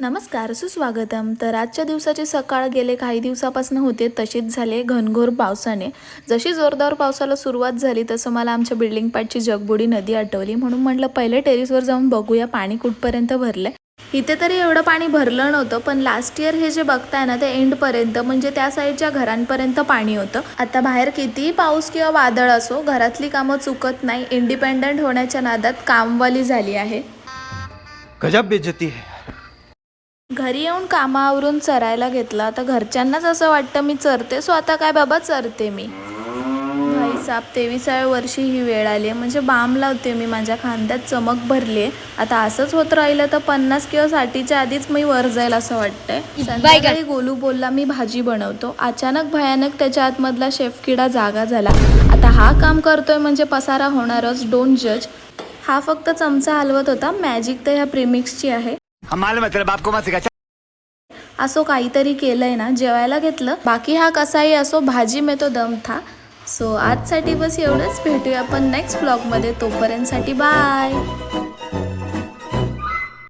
नमस्कार सुस्वागतम. तर आजच्या दिवसाची सकाळ गेले काही दिवसापासून होते तशीच झाले घनघोर पावसाने. जशी जोरदार पावसाला सुरुवात झाली तसं मला आमच्या बिल्डिंग पाठची जगबुडी नदी आठवली. म्हणून म्हटलं पहिले टेरिसवर जाऊन बघूया पाणी कुठपर्यंत भरलंय. इथे तरी एवढं पाणी भरलं नव्हतं पण लास्ट इयर हे जे बघताय ना ते एंडपर्यंत म्हणजे त्या साईडच्या घरांपर्यंत पाणी होतं. आता बाहेर कितीही पाऊस किंवा वादळ असो घरातली कामं चुकत नाही इंडिपेंडंट होण्याच्या नादात कामवाली झाली आहे. गजब बेजती है. घरी येऊन कामावरून चरायला घेतलं. आता घरच्यांनाच असं वाटतं मी चरते सो आता काय बाबा चरते मी. भाई साहेब तेविसाव्या वर्षी ही वेळ आली आहे. म्हणजे बाम लावते मी माझ्या खांद्यात चमक भरली आहे. आता असंच होत राहिलं तर पन्नास किंवा साठीच्या आधीच मी वर जाईल असं वाटतंय. संध्याकाळी गोलू बोलला मी भाजी बनवतो. अचानक भयानक त्याच्या आतमधला शेफकिडा जागा झाला. आता हा काम करतोय म्हणजे पसारा होणारच डोंट जज हा फक्त चमचा हलवत होता. मॅजिक तर ह्या प्रेमिक्सची आहे. असो काहीतरी केलंय ना जेवायला घेतलं. बाकी हा कसाही असो भाजी मे तो दम था. सो आजसाठी बस एवढंच. भेटूया आपण नेक्स्ट ब्लॉगमध्ये तोपर्यंतसाठी बाय